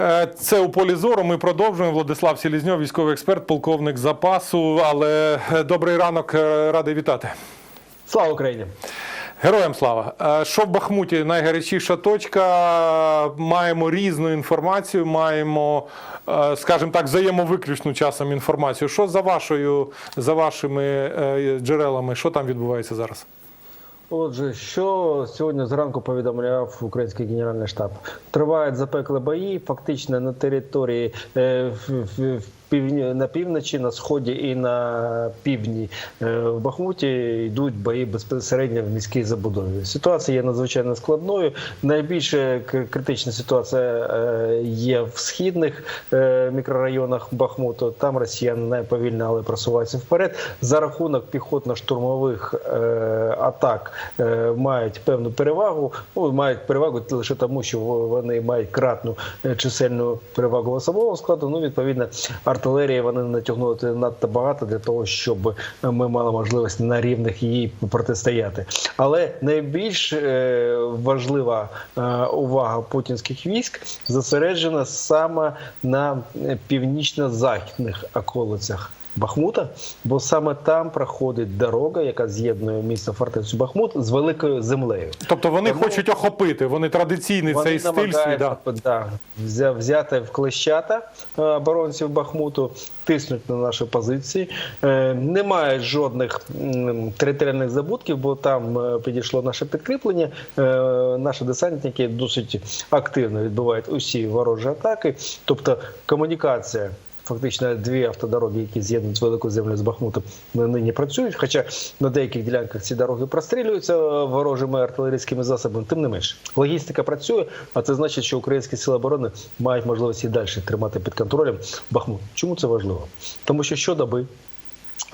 Е, Це у полі зору. Ми продовжуємо. Владислав Селізньов, військовий експерт, полковник запасу. Але е, добрий ранок, е, радий вітати. Слава Україні! Героям слава! Що в Бахмуті найгарячіша точка? Маємо різну інформацію, маємо, скажімо так, взаємовиключну часом інформацію. Що за вашою, за вашими джерелами, що там відбувається зараз? Отже, що сьогодні зранку повідомляв український генеральний штаб? Тривають запекли бої, фактично на території е, на півночі, на сході і на півдні е, в Бахмуті йдуть бої безпосередньо в міській забудові. Ситуація є надзвичайно складною. Найбільше критична ситуація е, є в східних е, мікрорайонах Бахмуту. Там росіяни найповільно, але просуваються вперед. За рахунок піхотно-штурмових атак мають певну перевагу. Ну, мають перевагу лише тому, що вони мають кратну чисельну перевагу особового складу. Ну, відповідно, артилерії вони натягнули надто багато для того, щоб ми мали можливість на рівних їй протистояти. Але найбільш е, важлива е, увага путінських військ зосереджена саме на північно-західних околицях. Бахмута, бо саме там проходить дорога, яка з'єднує місто фортецю Бахмут з великою землею. Тобто вони Тому- хочуть охопити, вони традиційний цей стиль свій. Да. да, взя- взяти в клещата е, оборонців Бахмуту, тиснуть на наші позиції. Е, Немає жодних м, територіальних забутків, бо там е, підійшло наше підкріплення. Наші десантники досить активно відбивають усі ворожі атаки, тобто комунікація. Фактично дві автодороги, які з'єднують велику землю з Бахмутом, нині працюють. Хоча на деяких ділянках ці дороги прострілюються ворожими артилерійськими засобами. Тим не менше, логістика працює, а це значить, що українські сили оборони мають можливість і далі тримати під контролем Бахмут. Чому це важливо? Тому що щодоби.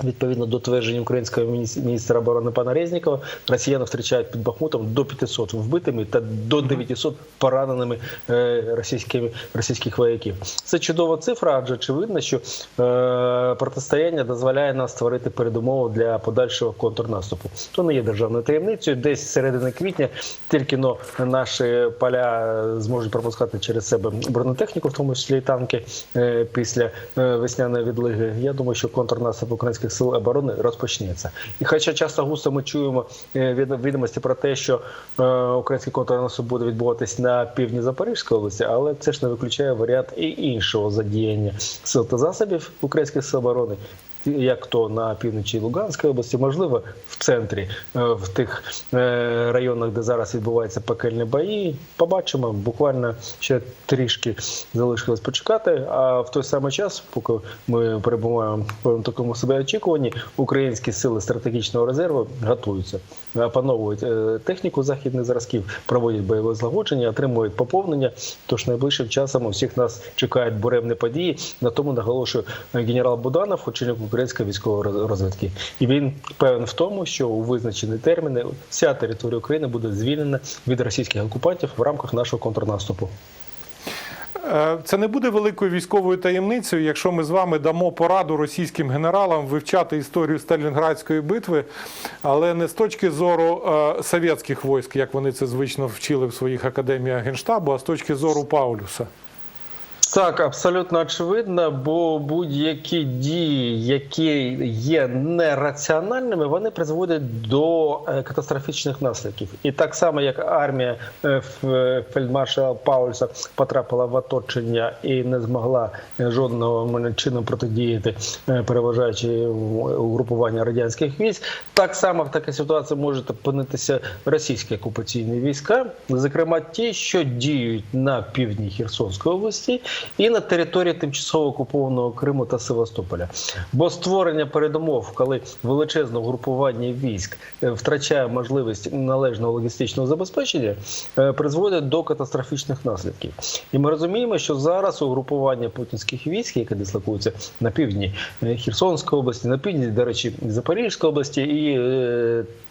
Відповідно до тверджень українського мініс- міністра оборони пана Резнікова, росіяни втрачають під Бахмутом до 500 вбитими та до 900 пораненими е, російськими російських вояків. Це чудова цифра, адже очевидно, що е, протистояння дозволяє нам створити передумову для подальшого контрнаступу. То не є державною таємницею. Десь середини квітня тільки но наші поля зможуть пропускати через себе бронетехніку, в тому числі і танки е, після е, весняної відлиги. Я думаю, що контрнаступ українських сил оборони розпочнеться. І хоча часто густо ми чуємо е, відомості про те, що е, український контрнаступ буде відбуватись на півдні Запорізької області, але це ж не виключає варіант і іншого задіяння сил та засобів українських сил оборони. Як то на півночі Луганської області, можливо, в центрі, е, в тих е, районах, де зараз відбуваються пекельні бої, побачимо. Буквально ще трішки залишилось почекати. А в той самий час, поки ми перебуваємо в такому себе очікуванні, українські сили стратегічного резерву готуються, опановують е, техніку західних зразків, проводять бойове злагодження, отримують поповнення. Тож найближчим часом у всіх нас чекають буремні події. На тому наголошує генерал Буданов, очільник української військової роз- розвідки. І він певен в тому, що у визначені терміни вся територія України буде звільнена від російських окупантів в рамках нашого контрнаступу. Е, Це не буде великою військовою таємницею, якщо ми з вами дамо пораду російським генералам вивчати історію Сталінградської битви, але не з точки зору е, совєтських військ, як вони це звично вчили в своїх академіях генштабу, а з точки зору Паулюса. Так, абсолютно очевидно, бо будь-які дії, які є нераціональними, вони призводять до е, катастрофічних наслідків. І так само, як армія е, фельдмаршала Паульса потрапила в оточення і не змогла жодного чином протидіяти, е, переважаючи угрупування радянських військ, так само в такій ситуації можуть опинитися російські окупаційні війська, зокрема ті, що діють на півдні Херсонської області і на території тимчасово окупованого Криму та Севастополя. Бо створення передумов, коли величезне угрупування військ е, втрачає можливість належного логістичного забезпечення, е, призводить до катастрофічних наслідків. І ми розуміємо, що зараз угрупування путінських військ, яке дислокується на півдні е, Херсонської області, на півдні, до речі, Запорізької області і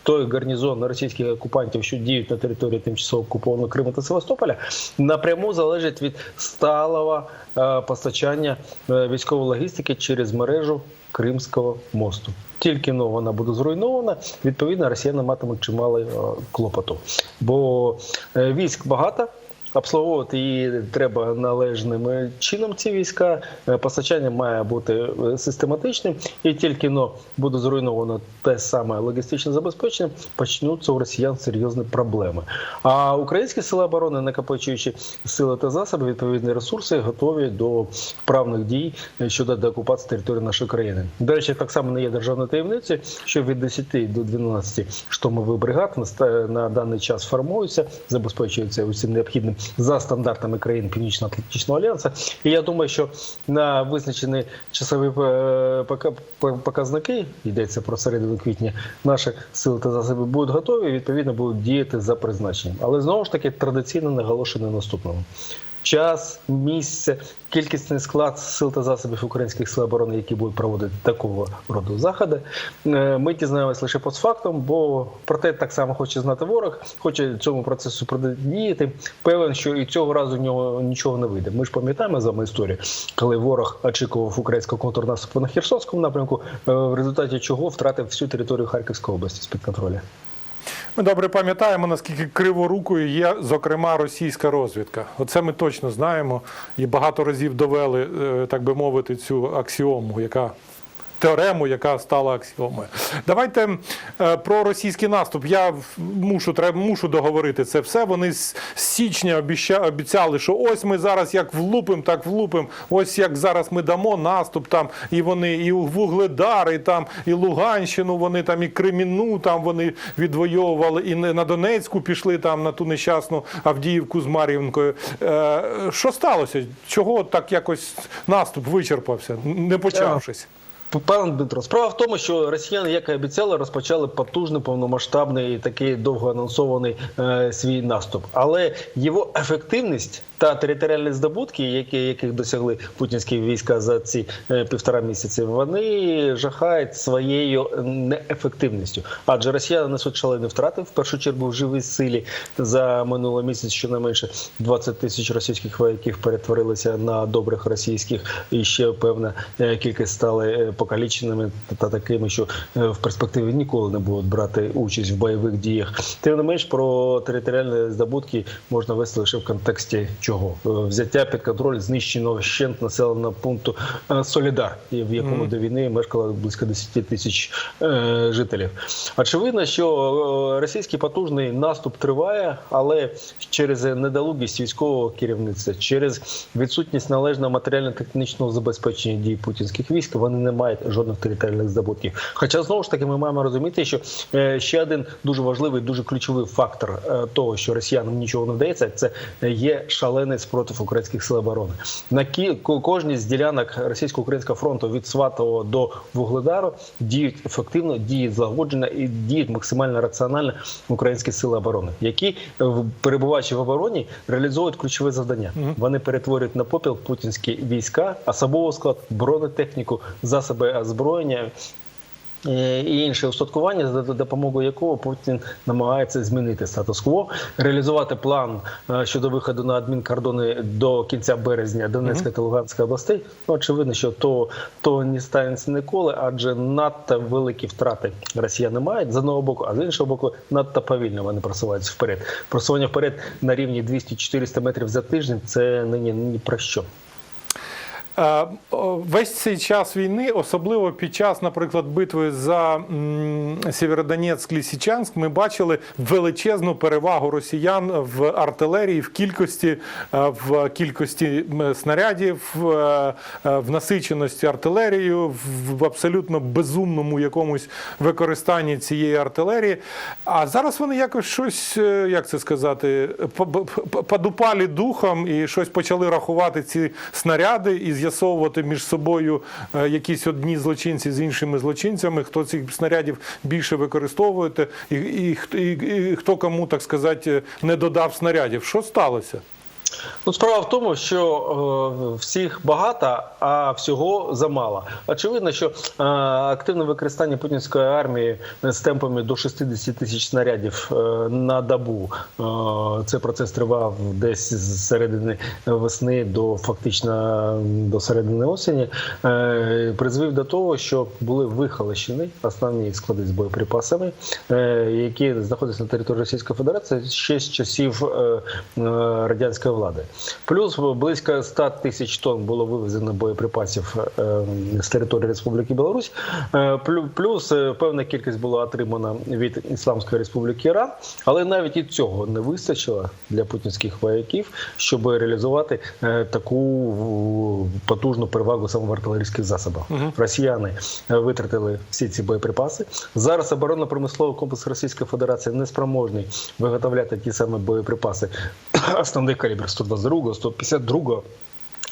той гарнізон російських окупантів, що діють на території тимчасово окупованого Криму та Севастополя, напряму залежить від сталого е, постачання е, військової логістики через мережу Кримського мосту. Тільки но вона буде зруйнована, відповідно, росіяни матимуть чимало е, клопоту. Бо військ багато, обслуговувати її треба належним е, чином. Ці війська Е, постачання має бути е, систематичним, і тільки но буде зруйновано те саме логістичне забезпечення, почнуться у росіян серйозні проблеми. А українські сили оборони, накопичуючи сили та засоби, відповідні ресурси, готові до вправних дій щодо деокупації території нашої країни. До речі, так само не є державною таємницею, що від 10 до 12 штурмових бригад на даний час формуються, забезпечуються усім необхідним за стандартами країн Північно-Атлантичного альянсу. І я думаю, що на визначені часові е, показники йдеться про середину квітня. Наші сили та засоби будуть готові, і відповідно будуть діяти за призначенням. Але знову ж таки традиційно наголошено на наступному. Час, місце, кількісний склад сил та засобів українських сил оборони, які будуть проводити такого роду заходи. Е, Ми дізнаємось лише постфактом, бо про те так само хоче знати ворог, хоче цьому процесу протидіяти. Певен, що і цього разу в нього нічого не вийде. Ми ж пам'ятаємо з вами історію, коли ворог очікував українського контрнаступу на Херсонському напрямку, е, в результаті чого втратив всю територію Харківської області з під контролю. Ми добре пам'ятаємо, наскільки криворукою є, зокрема, російська розвідка. Оце ми точно знаємо і багато разів довели, е, так би мовити, цю аксіому, яка. Теорему, яка стала аксіомою. Давайте е, про російський наступ. Я мушу треба мушу договорити це все. Вони з січня обіща, обіцяли, що ось ми зараз як влупим, так влупим. Ось як зараз ми дамо наступ там, і вони і Вугледар, і там і Луганщину. Вони там і Креміну там вони відвоювали, і на Донецьку пішли там на ту нещасну Авдіївку з Мар'їнкою. Е, що сталося? Чого так якось наступ вичерпався, не почавшись? Пане Дмитро, справа в тому, що росіяни, як і обіцяли, розпочали потужний, повномасштабний такий довго анонсований е, свій наступ. Але його ефективність та територіальні здобутки, які яких досягли путінські війська за ці е, півтора місяці, вони жахають своєю неефективністю. Адже росіяни несуть шалені втрати в першу чергу в живій силі за минулий місяць, щонайменше 20 тисяч російських вояків перетворилися на добрих російських, і ще певна е, кількість стали е, покаліченими та такими, що в перспективі ніколи не будуть брати участь в бойових діях. Тим не менш про територіальні здобутки можна вести лише в контексті чого Е, взяття під контроль знищеного щент населеного пункту е, Солідар, в якому до війни мешкало близько 10 тисяч е, жителів. Очевидно, що російський потужний наступ триває, але через недолугість військового керівництва, через відсутність належного матеріально-технічного забезпечення дій путінських військ, вони не мають жодних територіальних здобутків. Хоча знову ж таки ми маємо розуміти, що ще один дуже важливий, дуже ключовий фактор того, що росіянам нічого не вдається, це є шалений спротив українських сил оборони. На кі- ко- кожній з ділянок російсько-українського фронту від Сватового до Вугледару діють ефективно, діють злагоджено і діють максимально раціонально українські сили оборони, які е, в- перебуваючи в обороні, реалізовують ключове завдання. Вони перетворюють на попіл путінські війська, особовий склад, бронетехніку, засоби озброєння. Е, І інше устаткування, за допомогою якого Путін намагається змінити статус-кво, реалізувати план е, щодо виходу на адмінкордони до кінця березня Донецької та Луганської областей. Ну, очевидно, що то, то не станеться ніколи, адже надто великі втрати росіяни мають з одного боку, а з іншого боку, надто повільно вони просуваються вперед. Просування вперед на рівні 200-400 метрів за тиждень це нині ні про що. Е, Весь цей час війни, особливо під час, наприклад, битви за Сєвєродонецьк, Лісічанськ, ми бачили величезну перевагу росіян в артилерії, в кількості, е, в кількості снарядів, в, е, в насиченості артилерією, в- абсолютно безумному якомусь використанні цієї артилерії. А зараз вони якось щось, як це сказати, по- по- подупалі духом і щось почали рахувати ці снаряди і з'ясовувати між собою е, якісь одні злочинці з іншими злочинцями, хто цих снарядів більше використовує, і, і, і, і хто кому, так сказати, не додав снарядів. Що сталося? Ну, справа в тому, що е, всіх багато, а всього замало. Очевидно, що е, активне використання путінської армії з темпами до 60 тисяч снарядів е, на добу. Е, цей процес тривав десь з середини весни до фактично до середини осені. Е, призвів до того, що були вихолощені основні склади з боєприпасами, е, які знаходяться на території Російської Федерації ще з часів е, е, радянської влади. Плюс близько 100 тисяч тонн було вивезено боєприпасів е, з території Республіки Білорусь. Е, Плюс е, певна кількість була отримана від Ісламської Республіки Іран, але навіть і цього не вистачило для путінських вояків, щоб реалізувати таку потужну перевагу саме в артилерійських засобах. Росіяни е, витратили всі ці боєприпаси. Зараз оборонно-промисловий комплекс Російської Федерації не спроможний виготовляти ті самі боєприпаси основний калібр 122, 152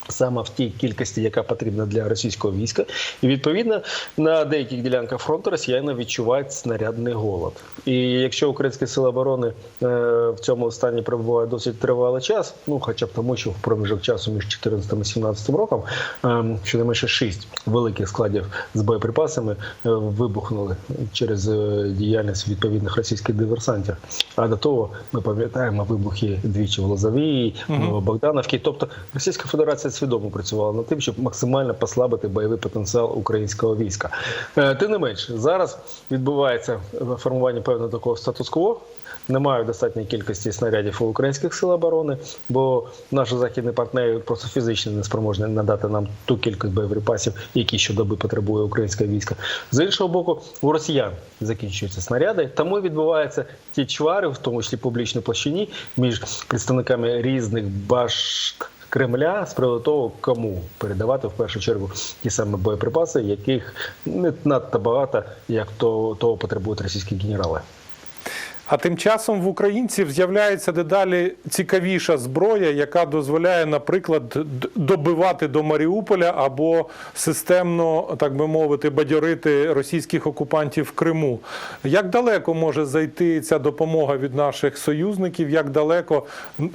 саме в тій кількості, яка потрібна для російського війська, і відповідно на деяких ділянках фронту росіяни відчувають снарядний голод. І якщо українські сили оборони е, в цьому стані перебувають досить тривалий час, ну хоча б тому, що в проміжок часу між 14 і 17 роком е, щонайменше шість великих складів з боєприпасами е, вибухнули через е, діяльність відповідних російських диверсантів. А до того ми пам'ятаємо вибухи двічі в Лозовій, в Богдановці. Тобто Російська Федерація свідомо працювала над тим, щоб максимально послабити бойовий потенціал українського війська. Е, Тим не менш, зараз відбувається формування певного такого статус-кво. Немає достатньої кількості снарядів у українських сил оборони, бо наші західні партнери просто фізично не спроможні надати нам ту кількість боєприпасів, які щодоби потребує українське військо. З іншого боку, у росіян закінчуються снаряди, тому відбуваються ті чвари, в тому числі публічній площині, між представниками різних башт. Кремля з приводу того, кому передавати в першу чергу ті самі боєприпаси, яких не надто багато, як то того потребують російські генерали. А тим часом в українців з'являється дедалі цікавіша зброя, яка дозволяє, наприклад, добивати до Маріуполя або системно, так би мовити, бадьорити російських окупантів в Криму. Як далеко може зайти ця допомога від наших союзників? Як далеко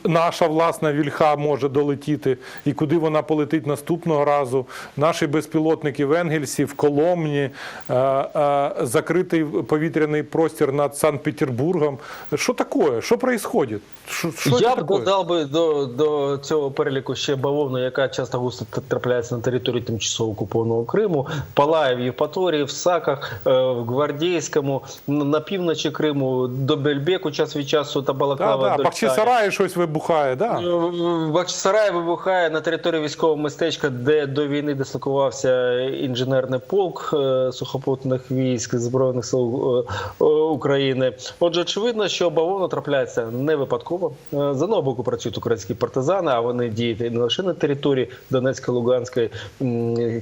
наша власна вільха може долетіти, і куди вона полетить наступного разу? Наші безпілотники в Енгельсі, в Коломні, е, е, закритий повітряний простір над Санкт-Петербургом. Що таке? Що происходит? Що, що Я б додав би до, до цього переліку ще бавовну, яка часто густо трапляється на території тимчасово окупованого Криму, палає в Євпаторії, в Саках, е, в Гвардійському, на півночі Криму, до Бельбеку час від часу та Да, Балаклава. да, до Бахчисараї щось вибухає, да. В Бахчисараї вибухає на території військового містечка, де до війни дислокувався інженерний полк е, сухопутних військ Збройних сил е, е, України. Отже, очевидно, що бавовна трапляється не випадково. Е, З одного боку працюють українські партизани, а вони діють не лише на території Донецької, Луганської,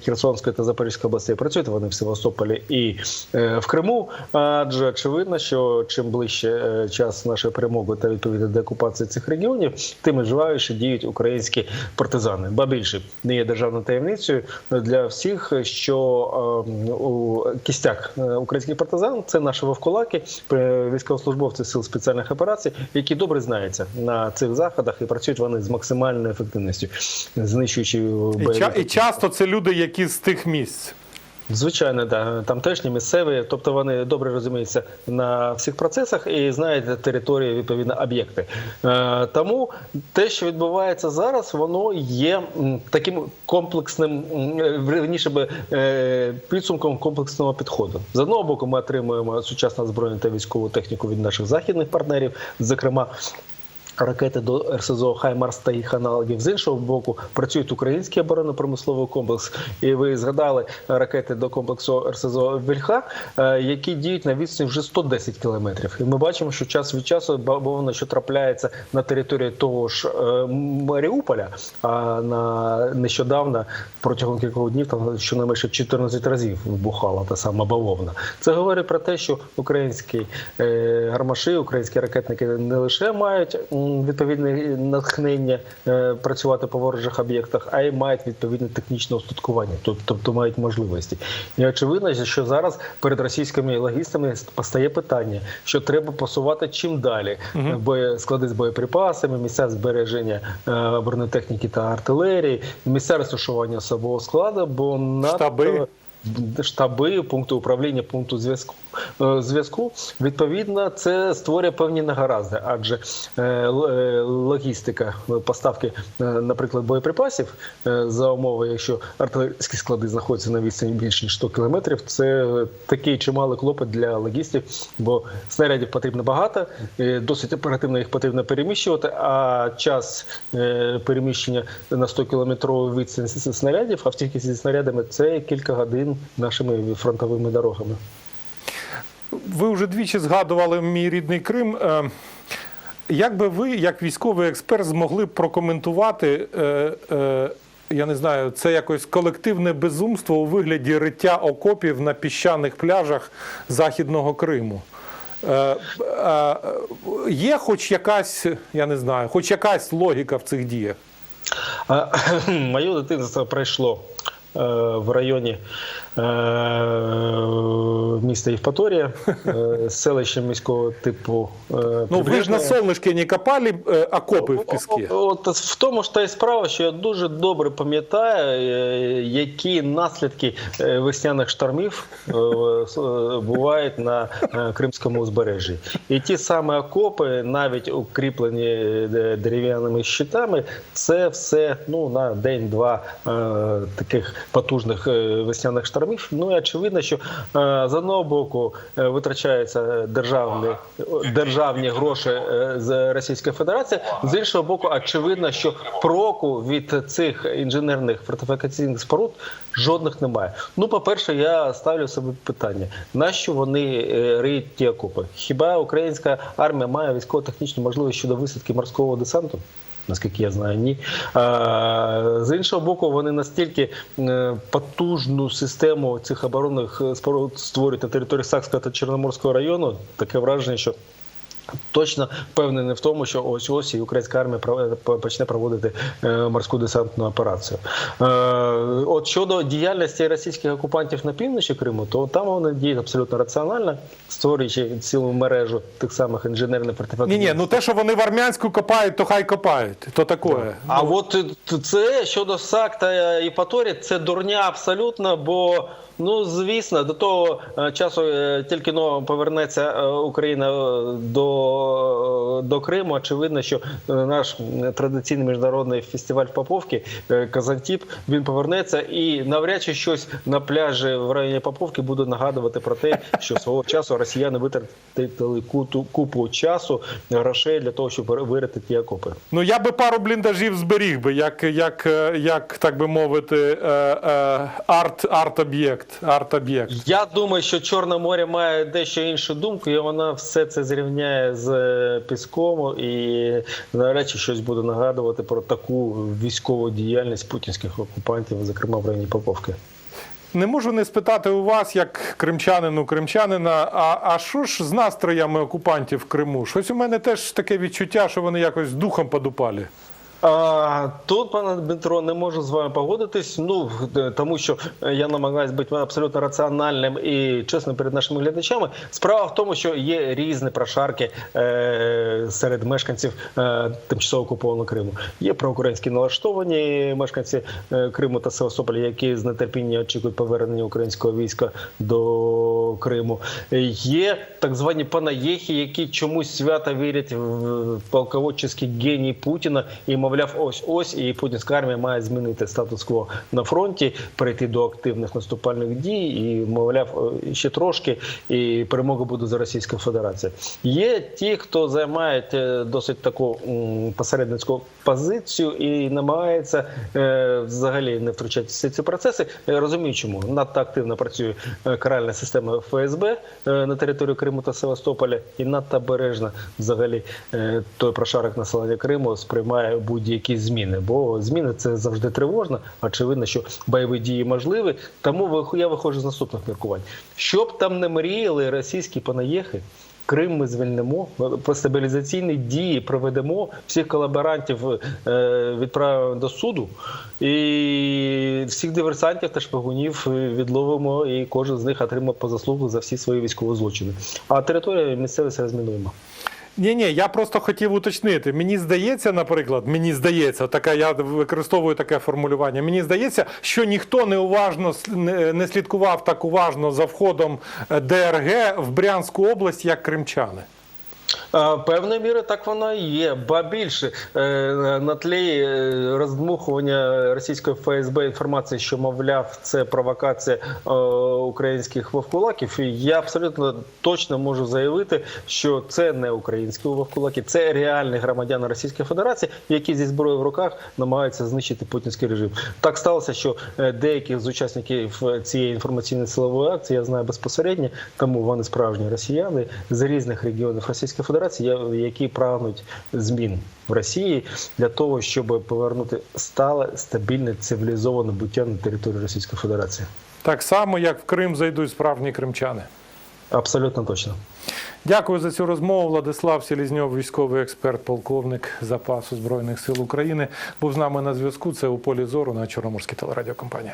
Херсонської та Запорізької областей. Працюють вони в Севастополі і е, в Криму. Адже очевидно, що чим ближче е, час нашої перемоги та відповідно деокупації цих регіонів, тим живавіше діють українські партизани. Ба більше не є державною таємницею для всіх, що е, у кістяк українських партизан це наші вовкулаки, е, військовослужбовці сил спеціальних операцій, які добре знаються на цих заходах і працюють вони з максимальною ефективністю, знищуючи І, і часто це люди, які з тих місць. Звичайно, да. тамтешні місцеві, тобто вони добре розуміються на всіх процесах і знають території, відповідно, об'єкти. Е, тому те, що відбувається зараз, воно є таким комплексним, верніше би е, підсумком комплексного підходу. З одного боку, ми отримуємо сучасну збройну та військову техніку від наших західних партнерів, зокрема. Ракети до РСЗО Хаймарс та їх аналогів з іншого боку працюють український оборонно-промисловий комплекс. І ви згадали ракети до комплексу РСЗО Вільха, е, які діють на відстані вже 110 кілометрів. І ми бачимо, що час від часу бавовна, що трапляється на території того ж е, Маріуполя, а на нещодавно протягом кількох днів там щонайменше 14 разів вибухала та сама бавовна. Це говорить про те, що українські е, гармаші, українські ракетники не лише мають відповідне натхнення е, працювати по ворожих об'єктах, а й мають відповідне технічне устаткування, тобто, мають можливості. І очевидно, що зараз перед російськими логістами постає питання, що треба посувати чим далі бо склади з боєприпасами, місця збереження е, бронетехніки та артилерії, місця розташування особового складу, бо надто Штаби. Штаби, пункти управління, пункту зв'язку е, зв'язку. Відповідно, це створює певні негаразди, адже е, е, логістика поставки, наприклад, боєприпасів за умови, якщо артилерійські склади знаходяться на відстані більше ніж 100 кілометрів, це такий чималий клопот для логістів, бо снарядів потрібно багато, досить оперативно їх потрібно переміщувати. А час переміщення на 100 кілометрову відстань снарядів, автівки зі снарядами це кілька годин нашими фронтовими дорогами. Ви вже двічі згадували мій рідний Крим. Е, Як би ви, як військовий експерт, змогли б прокоментувати, е, е, я не знаю, це якось колективне безумство у вигляді риття окопів на піщаних пляжах Західного Криму? Є хоч якась, я не знаю, хоч якась логіка в цих діях? Моє дитинство пройшло в районі е, міста Євпаторія, е, селище міського типу. е, Ну, ви ж на сонечки не копали е, окопи в піскі? От в тому ж та й справа, що я дуже добре пам'ятаю, е, які наслідки е, весняних штормів е, е, бувають на е, Кримському узбережжі. І ті самі окопи, навіть укріплені е, дерев'яними щитами, це все ну на день-два е, таких потужних е, весняних штормів. Ну і очевидно, що е, з одного боку е, витрачаються державні, державні гроші з Російської Федерації, з іншого боку, очевидно, що проку від цих інженерних фортифікаційних споруд жодних немає. Ну, по-перше, я ставлю собі питання: нащо вони риють ті окопи? Хіба українська армія має військово-технічну можливість щодо висадки морського десанту? Наскільки я знаю, ні. З іншого боку, вони настільки е, потужну систему цих оборонних е, споруд створюють на території Сакського та Чорноморського району. Таке враження, що точно впевнений в тому, що ось ось і українська армія пров- почне проводити е, морську десантну операцію. Е, от щодо діяльності російських окупантів на півночі Криму, то там вони діють абсолютно раціонально, створюючи цілу мережу тих самих інженерних Ні, ні, ну те, що вони в Армянську копають, то хай копають. То таке. а от е, це щодо САК та Іпаторі, це дурня абсолютно, бо ну звісно, до того е, часу е, тільки но повернеться е, Україна е, до, до Криму. Очевидно, що е, наш традиційний міжнародний фестиваль Поповки е, Казантіп він повернеться і навряд чи щось на пляжі в районі Поповки буде нагадувати про те, що свого часу росіяни витратили купу часу, грошей для того, щоб вирити ті окопи. Ну я би пару бліндажів зберіг би, як, як, е, як так би мовити, е, е, арт, арт-об'єкт. Арт-об'єкт. Я думаю, що Чорне море має дещо іншу думку, і вона все це зрівняє з е, піском, і навряд чи щось буде нагадувати про таку військову діяльність путінських окупантів, зокрема в районі Поповки. Не можу не спитати у вас, як кримчанину, кримчанина, а, а що ж з настроями окупантів в Криму? Щось у мене теж таке відчуття, що вони якось духом подупалі. Тут, пане Дмитро, не можу з вами погодитись. Ну е, тому, що я намагаюся бути абсолютно раціональним і чесним перед нашими глядачами. Справа в тому, що є різні прошарки е, серед мешканців е, тимчасово окупованого Криму. Є проукраїнські налаштовані мешканці е, Криму та Севастополя, які з нетерпіння очікують повернення українського війська до Криму. Є так звані панаєхи, які чомусь свято вірять в полководчий геній Путіна і мовляв, ось ось і путінська армія має змінити статус-кво на фронті, перейти до активних наступальних дій, і мовляв, е, ще трошки, і перемога буде за Російською Федерацією. Є ті, хто займають е, досить таку посередницьку позицію і намагається е, взагалі не втручатися в ці процеси. Розумію, чому надто активно працює каральна система ФСБ е, на територію Криму та Севастополя, і надто бережно взагалі е, той прошарок населення Криму сприймає будь-які зміни. Бо зміни це завжди тривожно. Очевидно, що бойові дії можливі. Тому я виходжу з наступних міркувань. Щоб там не мріяли російські панаєхи. Крим ми звільнимо, по стабілізаційні дії проведемо, всіх колаборантів е, відправимо до суду, і всіх диверсантів та шпигунів відловимо, і кожен з них отримав по заслугу за всі свої військові злочини. А територія місцевість розмінуємо. Ні, ні, я просто хотів уточнити. Мені здається, наприклад, мені здається, така я використовую таке формулювання. Мені здається, що ніхто не уважно не слідкував так уважно за входом е, ДРГ в Брянську область, як кримчани. А, Певною мірою так воно і є. Ба більше е, на тлі е, роздмухування російської ФСБ інформації, що мовляв, це провокація е, українських вовкулаків. Я абсолютно точно можу заявити, що це не українські вовкулаки, це реальні громадяни Російської Федерації, які зі зброєю в руках намагаються знищити путінський режим. Так сталося, що деяких з учасників цієї інформаційної силової акції я знаю безпосередньо, тому вони справжні росіяни з різних регіонів Російської Федерації, які прагнуть змін в Росії для того, щоб повернути стале, стабільне, цивілізоване буття на території Російської Федерації. Так само, як в Крим зайдуть справжні кримчани. Абсолютно точно. Дякую за цю розмову. Владислав Селізньов, військовий експерт, полковник запасу Збройних сил України, був з нами на зв'язку. Це у полі зору на Чорноморській телерадіокомпанії.